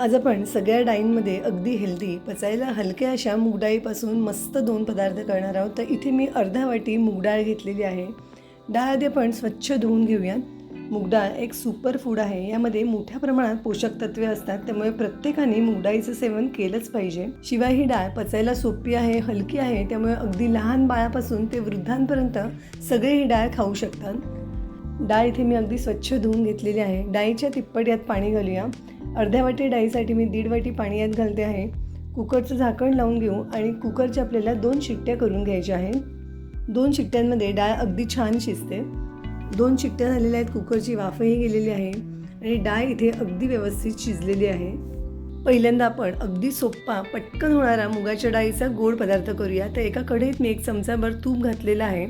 आज आपण सगळ्या डाळींमध्ये अगदी हेल्दी पचायला हलक्या अशा मूगडाळीपासून मस्त दोन पदार्थ करणार आहोत. तर इथे मी अर्धा वाटी मुगडाळ घेतलेली आहे. डाळ आधी आपण स्वच्छ धुवून घेऊयात. मूगडाळ एक सुपर फूड आहे. यामध्ये मोठ्या प्रमाणात पोषक तत्वे असतात त्यामुळे प्रत्येकाने मूगडाळीचं सेवन केलंच पाहिजे. शिवाय ही डाळ पचायला सोपी आहे हलकी आहे त्यामुळे अगदी लहान बाळापासून ते वृद्धांपर्यंत सगळे ही डाळ खाऊ शकतात. डाळ इथे मी अगदी स्वच्छ धुवून घेतलेली आहे. डाळीच्या तिप्पट यात पाणी घालूया. अर्ध्या वाटी डाळीसाठी मी दीड वाटी पाणी यात घालते आहे. कुकरचं झाकण लावून घेऊ आणि कुकरच्या आपल्याला दोन शिट्ट्या करून घ्यायच्या आहेत. दोन शिट्ट्यांमध्ये डाळ अगदी छान शिजते. दोन शिट्ट्या झालेल्या आहेत कुकरची वाफही गेलेली आहे आणि डाळ इथे अगदी व्यवस्थित शिजलेली आहे. पहिल्यांदा आपण अगदी सोप्पा पटकन होणारा मुगाच्या डाळीचा गोड पदार्थ करूया. तर एका कढईत मी एक चमचाभर तूप घातलेला आहे.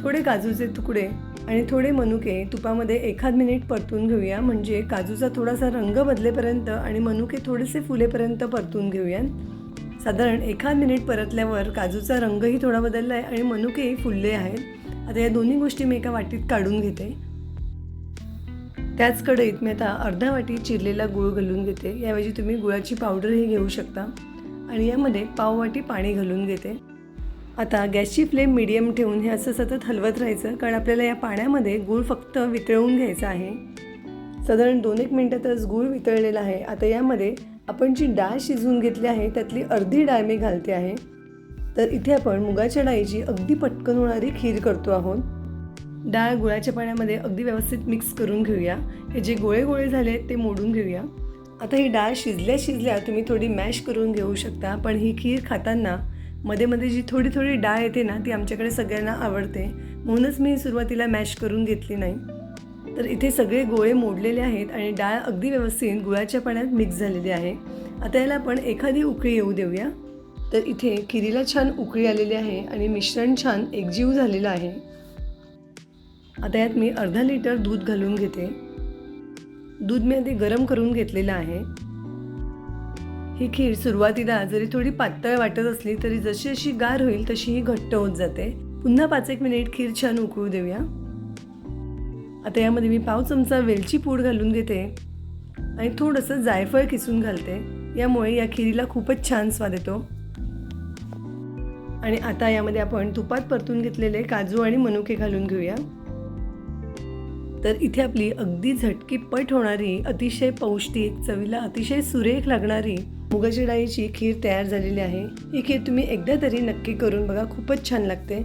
थोडे काजूचे तुकडे आणि थोडे मनुके तुपामध्ये एखाद मिनिट परतून घेऊया. म्हणजे काजूचा थोडासा रंग बदलेपर्यंत आणि मनुके थोडेसे फुलेपर्यंत परतून घेऊया. साधारण एखाद मिनिट परतल्यावर काजूचा रंगही थोडा बदलला आहे आणि मनुकेही फुलले आहेत. आता या दोन्ही गोष्टी मी एका वाटीत काढून घेते. त्याच कढईत मी आता अर्धा वाटी चिरलेला गूळ घालून घेते. याऐवजी तुम्ही गुळाची पावडरही घेऊ शकता. आणि यामध्ये पाववाटी पाणी घालून घेते. आता गॅसची फ्लेम मिडियम ठेवून हे असं सतत हलवत राहायचं कारण आपल्याला या पाण्यामध्ये गूळ फक्त वितळवून घ्यायचा आहे. साधारण दोन एक मिनटातच गूळ वितळलेला आहे. आता यामध्ये आपण जी डाळ शिजवून घेतली आहे त्यातली अर्धी डाळ मी घालते आहे. तर इथे आपण मुगाच्या डाळीची अगदी पटकन होणारी खीर करतो आहोत. डाळ गुळाच्या पाण्यामध्ये अगदी व्यवस्थित मिक्स करून घेऊया. हे जे गोळे गोळे झाले ते मोडून घेऊया. आता ही डाळ शिजल्या शिजल्या तुम्ही थोडी मॅश करून घेऊ शकता पण ही खीर खाताना मध्ये मध्ये जी थोडी थोडी डाळ येते ना ती आमच्याकडे सगळ्यांना आवडते. म्हणूनच मी सुरुवातीला मॅश करून घेतली नाही. तर इथे सगळे गोळे मोडलेले आहेत आणि डाळ अगदी व्यवस्थित गुळाच्या पाण्यात मिक्स झालेली आहे. आता याला आपण एखादी उकळी येऊ देऊया. तर इथे खिरीला छान उकळी आलेली आहे आणि मिश्रण छान एकजीव झालेलं आहे. आता यात मी अर्धा लिटर दूध घालून घेते. दूध मी आधी गरम करून घेतलेलं आहे. ही खीर सुरुवातीला जरी थोडी पातळ वाटत असली तरी जशी जशी गार होईल तशी ही घट्ट होत जाते. पुन्हा पाच एक मिनिट खीर छान उकळू देऊया. आता यामध्ये मी पाव चमचा वेलची पूड घालून घेते आणि थोडंसं जायफळ किसून घालते. यामुळे या खिरीला खूपच छान स्वाद येतो. आणि आता यामध्ये आपण तुपात परतून घेतलेले काजू आणि मनुके घालून घेऊया. तर इथे आपली अगदी झटकीपट होणारी अतिशय पौष्टिक चवीला अतिशय सुरेख लागणारी मुगाच्या डाळीची खीर तयार झालेली आहे. ही खीर तुम्ही एकदा तरी नक्की करून बघा खूपच छान लागते.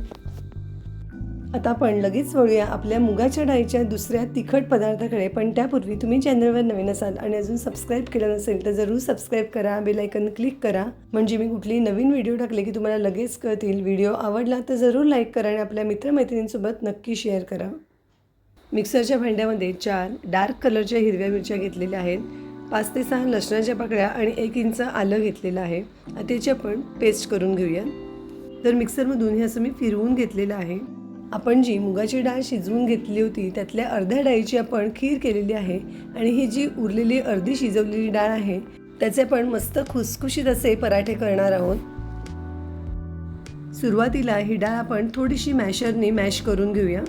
आता आपण लगेच वळूया आपल्या मुगाच्या डाळीच्या दुसऱ्या तिखट पदार्थाकडे पण त्यापूर्वी तुम्ही चॅनलवर नवीन असाल आणि अजून सबस्क्राईब केलं नसेल तर जरूर सबस्क्राईब करा बेलायकन क्लिक करा. म्हणजे मी कुठली नवीन व्हिडिओ टाकले की तुम्हाला लगेच कळतील. व्हिडिओ आवडला तर जरूर लाईक करा आणि आपल्या मित्रमैत्रिणींसोबत नक्की शेअर करा. मिक्सरच्या भांड्यामध्ये चार डार्क कलरच्या हिरव्या मिरच्या घेतलेल्या आहेत. पाच ते सहा लसणाच्या पाकळ्या आणि एक इंच आलं घेतलेलं आहे. त्याची आपण पेस्ट करून घेऊया तर मिक्सरमधून हे असं मी फिरवून घेतलेलं आहे. आपण जी मुगाची डाळ शिजवून घेतली होती त्यातल्या अर्ध्या डाळीची आपण खीर केलेली आहे आणि ही जी उरलेली अर्धी शिजवलेली डाळ आहे त्याचे आपण मस्त खुसखुशीत असे पराठे करणार आहोत. सुरुवातीला ही डाळ आपण थोडीशी मॅशरने मॅश करून घेऊया.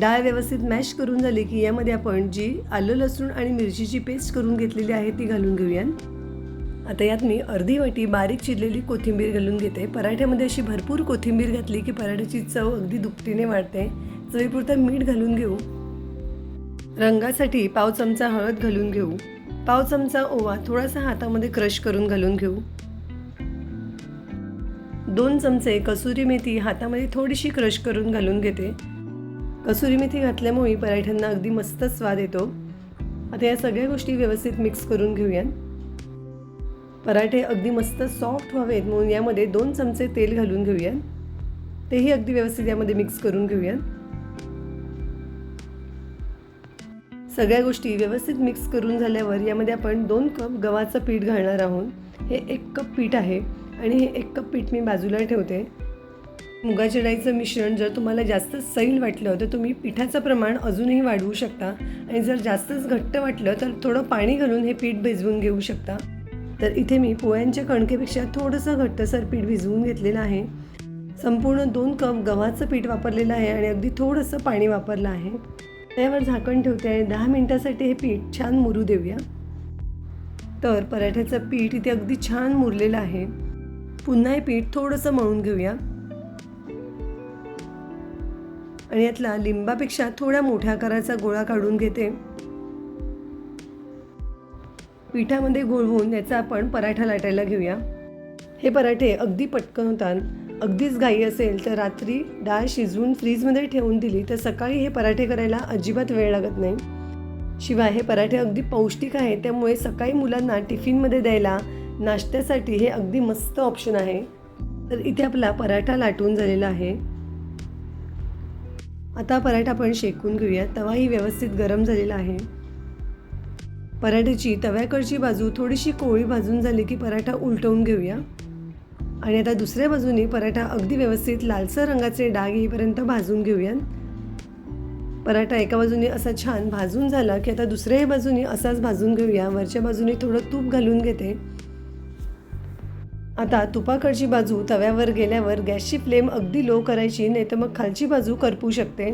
डाळ व्यवस्थित मॅश करून झाली की यामध्ये आपण जी आलं लसूण आणि मिरचीची पेस्ट करून घेतलेली आहे ती घालून घेऊया आता यात मी अर्धी वाटी बारीक चिरलेली कोथिंबीर घालून घेते. पराठ्यामध्ये अशी भरपूर कोथिंबीर घातली की पराठ्याची चव अगदी दुपटीने वाढते. चवीपुरतं मीठ घालून घेऊ. रंगासाठी पाव चमचा हळद घालून घेऊ. पाव चमचा ओवा थोडासा हातामध्ये क्रश करून घालून घेऊ. दोन चमचे कसुरी मेथी हातामध्ये थोडीशी क्रश करून घालून घेते. कसुरी मेथी घातल्यामुळे पराठ्यांना अगदी मस्त स्वाद येतो. आता या सगळ्या गोष्टी व्यवस्थित मिक्स करून घेऊयात. पराठे अगदी मस्त सॉफ्ट व्हावेत म्हणून यामध्ये दोन चमचे तेल घालून घेऊयात. तेही अगदी व्यवस्थित यामध्ये मिक्स करून घेऊयात. सगळ्या गोष्टी व्यवस्थित मिक्स करून झाल्यावर यामध्ये आपण दोन कप गव्हाचं पीठ घालणार आहोत. हे एक कप पीठ आहे आणि हे एक कप पीठ मी बाजूला ठेवते. मुगाच्या डाळीचं मिश्रण जर तुम्हाला जास्त सैल वाटलं तर तुम्ही पिठाचं प्रमाण अजूनही वाढवू शकता. आणि जर जास्तच घट्ट वाटलं तर थोडं पाणी घालून हे पीठ भिजवून घेऊ शकता. तर इथे मी पोह्यांच्या कणकेपेक्षा थोडंसं घट्टसर पीठ भिजवून घेतलेलं आहे. संपूर्ण दोन कप गव्हाचं पीठ वापरलेलं आहे आणि अगदी थोडंसं पाणी वापरलं आहे. त्यावर झाकण ठेवते आहे दहा मिनटासाठी हे पीठ छान मुरू देऊया. तर पराठ्याचं पीठ इथे अगदी छान मुरलेलं आहे. पुन्हा हे पीठ थोडंसं मळून घेऊया. आणि यातला लिंबापेक्षा थोड्या मोठ्या आकाराचा गोळा काढून घेते. पिठामध्ये घोळवून याचा आपण पराठा लाटायला घेऊया. हे पराठे अगदी पटकन होतात. अगदीच घाई असेल तर रात्री डाळ शिजवून फ्रीजमध्ये ठेवून दिली तर सकाळी हे पराठे करायला अजिबात वेळ लागत नाही. शिवाय हे पराठे अगदी पौष्टिक आहे त्यामुळे सकाळी मुलांना टिफिनमध्ये द्यायला नाश्त्यासाठी हे अगदी मस्त ऑप्शन आहे. तर इथे आपला पराठा लाटून झालेला आहे. आता पराठा आपण शेकून घेऊया तवाही व्यवस्थित गरम झालेला आहे. पराठ्याची तव्याकडची बाजू थोडीशी कोळी भाजून झाली की पराठा उलटवून घेऊया. आणि आता दुसऱ्या बाजूने पराठा अगदी व्यवस्थित लालसर रंगाचे डाग येईपर्यंत भाजून घेऊया पराठा एका बाजूने असा छान भाजून झाला की आता दुसऱ्याही बाजूने असाच भाजून घेऊया. वरच्या बाजूने थोडं तूप घालून घेते. आता तुपाकडची बाजू तव्यावर गेल्यावर गॅसची फ्लेम अगदी लो करायची नाही तर मग खालची बाजू करपू शकते.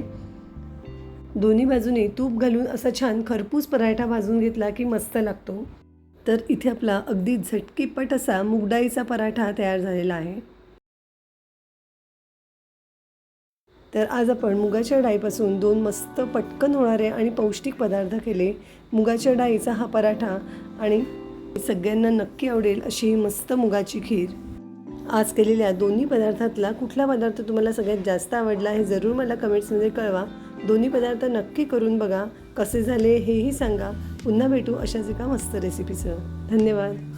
दोन्ही बाजूने तूप घालून असा छान खरपूस पराठा भाजून घेतला की मस्त लागतो. तर इथे आपला अगदी झटकीपट असा मुगडाईचा पराठा तयार झालेला आहे. तर आज आपण मुगाच्या डाळीपासून दोन मस्त पटकन होणारे आणि पौष्टिक पदार्थ केले. मुगाच्या डाळीचा हा पराठा आणि सगळ्यांना नक्की आवडेल अशी ही मस्त मुगाची खीर. आज केलेल्या दोन्ही पदार्थातला कुठला पदार्थ तुम्हाला सगळ्यात जास्त आवडला हे जरूर मला कमेंट्समध्ये कळवा. दोन्ही पदार्थ नक्की करून बघा कसे झाले हेही सांगा. पुन्हा भेटू अशाच एका मस्त रेसिपीसह धन्यवाद.